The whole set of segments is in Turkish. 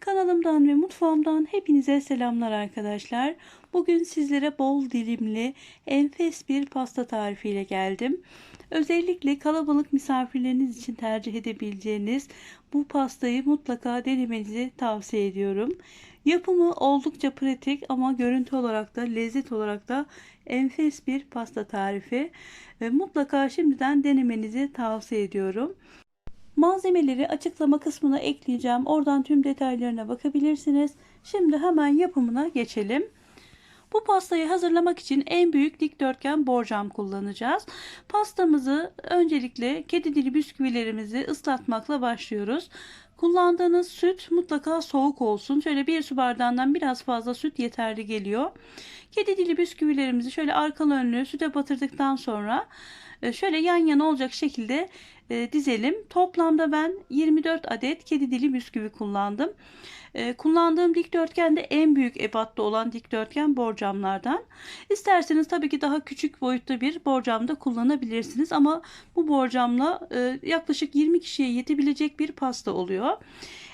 Kanalımdan ve mutfağımdan hepinize selamlar arkadaşlar. Bugün sizlere bol dilimli enfes bir pasta tarifiyle geldim. Özellikle kalabalık misafirleriniz için tercih edebileceğiniz bu pastayı mutlaka denemenizi tavsiye ediyorum. Yapımı oldukça pratik ama görüntü olarak da lezzet olarak da enfes bir pasta tarifi. Ve mutlaka şimdiden denemenizi tavsiye ediyorum. Malzemeleri açıklama kısmına ekleyeceğim. Oradan tüm detaylarına bakabilirsiniz. Şimdi hemen yapımına geçelim. Bu pastayı hazırlamak için en büyük dikdörtgen borcam kullanacağız. Pastamızı öncelikle kedi dili bisküvilerimizi ıslatmakla başlıyoruz. Kullandığınız süt mutlaka soğuk olsun. Şöyle bir su bardağından biraz fazla süt yeterli geliyor. Kedi dili bisküvilerimizi şöyle arkalı önlü süte batırdıktan sonra şöyle yan yana olacak şekilde e, dizelim. Toplamda ben 24 adet kedi dili bisküvi kullandım. E, kullandığım dikdörtgen de en büyük ebatta olan dikdörtgen borcamlardan. İsterseniz tabii ki daha küçük boyutta bir borcam da kullanabilirsiniz ama bu borcamla yaklaşık 20 kişiye yetebilecek bir pasta oluyor.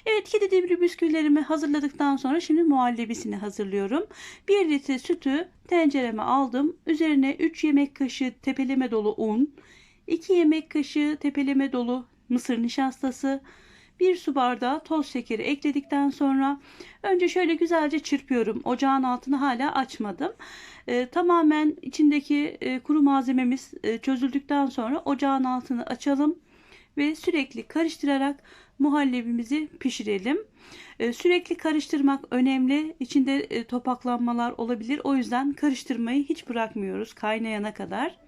Evet kedi dili bisküvilerimi hazırladıktan sonra şimdi muhallebisini hazırlıyorum. 1 litre sütü tencereme aldım. Üzerine 3 yemek kaşığı tepeleme dolu un, 2 yemek kaşığı tepeleme dolu mısır nişastası, 1 su bardağı toz şekeri ekledikten sonra önce şöyle güzelce çırpıyorum. Ocağın altını hala açmadım. Ee, tamamen içindeki e, kuru malzememiz e, çözüldükten sonra ocağın altını açalım ve sürekli karıştırarak muhallebimizi pişirelim. Ee, sürekli karıştırmak önemli. İçinde e, topaklanmalar olabilir. O yüzden karıştırmayı hiç bırakmıyoruz kaynayana kadar.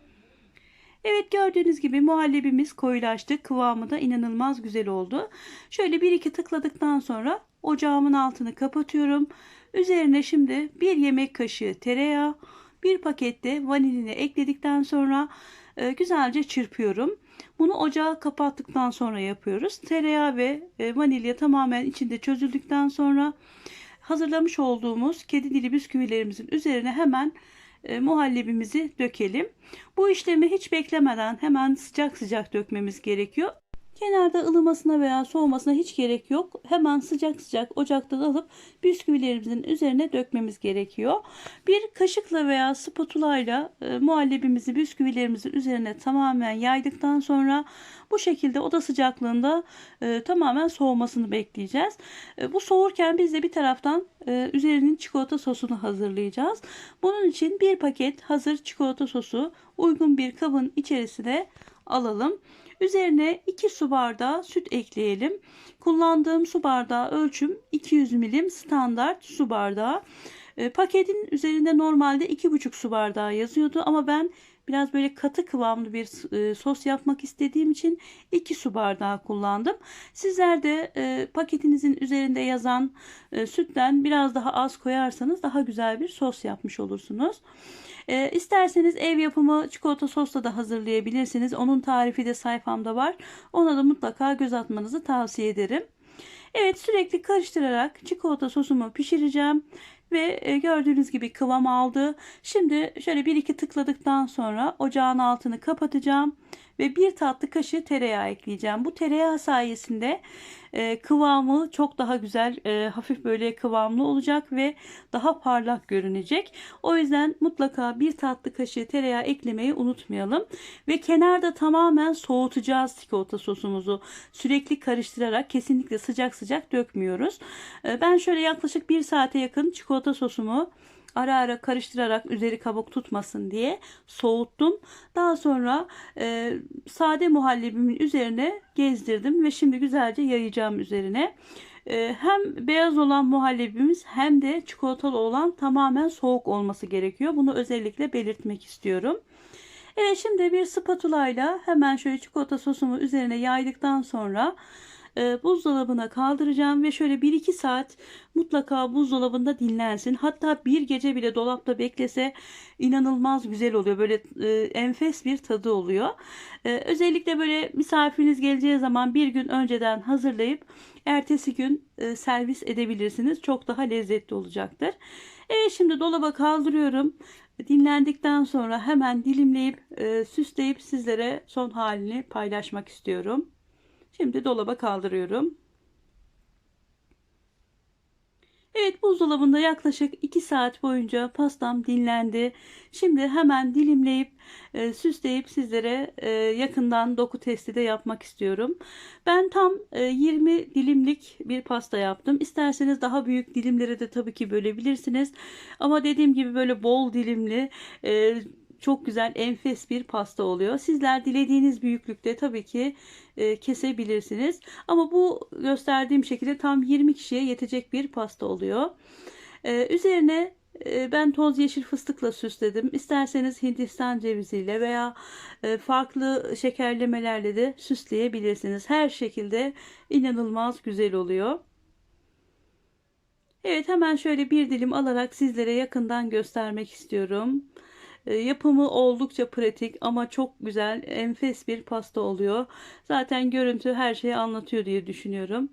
Evet gördüğünüz gibi muhallebimiz koyulaştı. Kıvamı da inanılmaz güzel oldu. Şöyle bir iki tıkladıktan sonra ocağımın altını kapatıyorum. Üzerine şimdi bir yemek kaşığı tereyağı, bir pakette vanilini ekledikten sonra e, güzelce çırpıyorum. Bunu ocağa kapattıktan sonra yapıyoruz. Tereyağı ve e, vanilya tamamen içinde çözüldükten sonra hazırlamış olduğumuz kedi dili bisküvilerimizin üzerine hemen e, muhallebimizi dökelim. Bu işlemi hiç beklemeden hemen sıcak sıcak dökmemiz gerekiyor. Kenarda ılımasına veya soğumasına hiç gerek yok. Hemen sıcak sıcak ocaktan alıp bisküvilerimizin üzerine dökmemiz gerekiyor. Bir kaşıkla veya spatula ile muhallebimizi bisküvilerimizin üzerine tamamen yaydıktan sonra bu şekilde oda sıcaklığında e, tamamen soğumasını bekleyeceğiz. E, bu soğurken biz de bir taraftan e, üzerinin çikolata sosunu hazırlayacağız. Bunun için bir paket hazır çikolata sosu uygun bir kabın içerisine alalım. Üzerine 2 su bardağı süt ekleyelim. Kullandığım su bardağı ölçüm 200 milim standart su bardağı. E, paketin üzerinde normalde 2,5 su bardağı yazıyordu ama ben biraz böyle katı kıvamlı bir e, sos yapmak istediğim için 2 su bardağı kullandım. Sizler de e, paketinizin üzerinde yazan e, sütten biraz daha az koyarsanız daha güzel bir sos yapmış olursunuz. E, isterseniz ev yapımı çikolata sosla da hazırlayabilirsiniz. Onun tarifi de sayfamda var. Ona da mutlaka göz atmanızı tavsiye ederim. Evet sürekli karıştırarak çikolata sosumu pişireceğim. Ve e, gördüğünüz gibi kıvam aldı. Şimdi şöyle bir iki tıkladıktan sonra ocağın altını kapatacağım ve bir tatlı kaşığı tereyağı ekleyeceğim. Bu tereyağı sayesinde e, kıvamı çok daha güzel, e, hafif böyle kıvamlı olacak ve daha parlak görünecek. O yüzden mutlaka bir tatlı kaşığı tereyağı eklemeyi unutmayalım. Ve kenarda tamamen soğutacağız çikolata sosumuzu. Sürekli karıştırarak kesinlikle sıcak sıcak dökmüyoruz. E, ben şöyle yaklaşık bir saate yakın çikolata sosumu ara ara karıştırarak üzeri kabuk tutmasın diye soğuttum. Daha sonra e, sade muhallebimin üzerine gezdirdim ve şimdi güzelce yayacağım üzerine. E, hem beyaz olan muhallebimiz hem de çikolatalı olan tamamen soğuk olması gerekiyor. Bunu özellikle belirtmek istiyorum. Evet şimdi bir spatula ile hemen şöyle çikolata sosumu üzerine yaydıktan sonra e, buzdolabına kaldıracağım ve şöyle 1-2 saat mutlaka buzdolabında dinlensin. Hatta bir gece bile dolapta beklese inanılmaz güzel oluyor. Böyle e, enfes bir tadı oluyor. E, özellikle böyle misafiriniz geleceği zaman bir gün önceden hazırlayıp ertesi gün e, servis edebilirsiniz. Çok daha lezzetli olacaktır. Evet şimdi dolaba kaldırıyorum. Dinlendikten sonra hemen dilimleyip e, süsleyip sizlere son halini paylaşmak istiyorum. Şimdi dolaba kaldırıyorum. Evet buzdolabında yaklaşık 2 saat boyunca pastam dinlendi. Şimdi hemen dilimleyip e, süsleyip sizlere e, yakından doku testi de yapmak istiyorum. Ben tam e, 20 dilimlik bir pasta yaptım. İsterseniz daha büyük dilimlere de tabii ki bölebilirsiniz. Ama dediğim gibi böyle bol dilimli e, çok güzel enfes bir pasta oluyor. Sizler dilediğiniz büyüklükte tabii ki e, kesebilirsiniz. Ama bu gösterdiğim şekilde tam 20 kişiye yetecek bir pasta oluyor. E, üzerine e, ben toz yeşil fıstıkla süsledim. İsterseniz Hindistan ceviziyle veya e, farklı şekerlemelerle de süsleyebilirsiniz. Her şekilde inanılmaz güzel oluyor. Evet hemen şöyle bir dilim alarak sizlere yakından göstermek istiyorum. E, yapımı oldukça pratik ama çok güzel, enfes bir pasta oluyor. Zaten görüntü her şeyi anlatıyor diye düşünüyorum.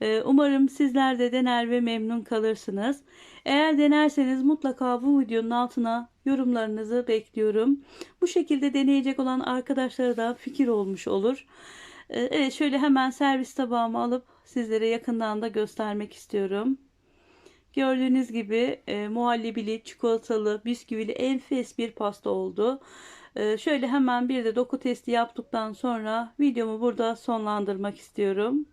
E, umarım sizler de dener ve memnun kalırsınız. Eğer denerseniz mutlaka bu videonun altına yorumlarınızı bekliyorum. Bu şekilde deneyecek olan arkadaşlara da fikir olmuş olur. E, evet şöyle hemen servis tabağıma alıp sizlere yakından da göstermek istiyorum. Gördüğünüz gibi e, muhallebili, çikolatalı, bisküvili enfes bir pasta oldu. E, şöyle hemen bir de doku testi yaptıktan sonra videomu burada sonlandırmak istiyorum.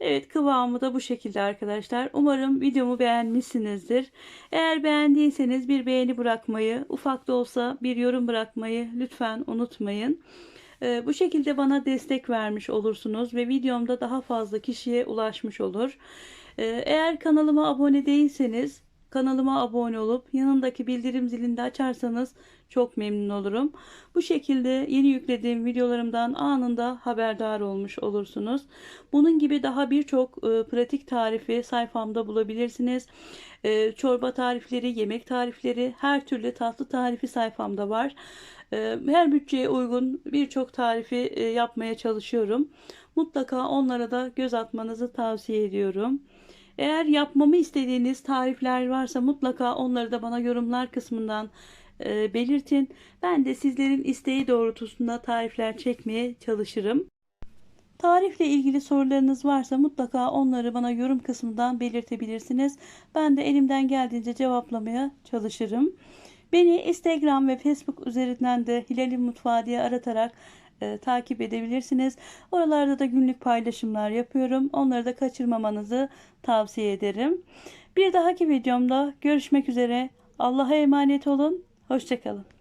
Evet kıvamı da bu şekilde arkadaşlar. Umarım videomu beğenmişsinizdir. Eğer beğendiyseniz bir beğeni bırakmayı, ufak da olsa bir yorum bırakmayı lütfen unutmayın. Ee, bu şekilde bana destek vermiş olursunuz ve videomda daha fazla kişiye ulaşmış olur. Ee, eğer kanalıma abone değilseniz kanalıma abone olup yanındaki bildirim zilini de açarsanız çok memnun olurum. Bu şekilde yeni yüklediğim videolarımdan anında haberdar olmuş olursunuz. Bunun gibi daha birçok e, pratik tarifi sayfamda bulabilirsiniz. E, çorba tarifleri, yemek tarifleri, her türlü tatlı tarifi sayfamda var. E, her bütçeye uygun birçok tarifi yapmaya çalışıyorum. Mutlaka onlara da göz atmanızı tavsiye ediyorum. Eğer yapmamı istediğiniz tarifler varsa mutlaka onları da bana yorumlar kısmından e, belirtin. Ben de sizlerin isteği doğrultusunda tarifler çekmeye çalışırım. Tarifle ilgili sorularınız varsa mutlaka onları bana yorum kısmından belirtebilirsiniz. Ben de elimden geldiğince cevaplamaya çalışırım. Beni Instagram ve Facebook üzerinden de Hilal'in Mutfağı diye aratarak e, takip edebilirsiniz. Oralarda da günlük paylaşımlar yapıyorum. Onları da kaçırmamanızı tavsiye ederim. Bir dahaki videomda görüşmek üzere. Allah'a emanet olun. Hoşçakalın.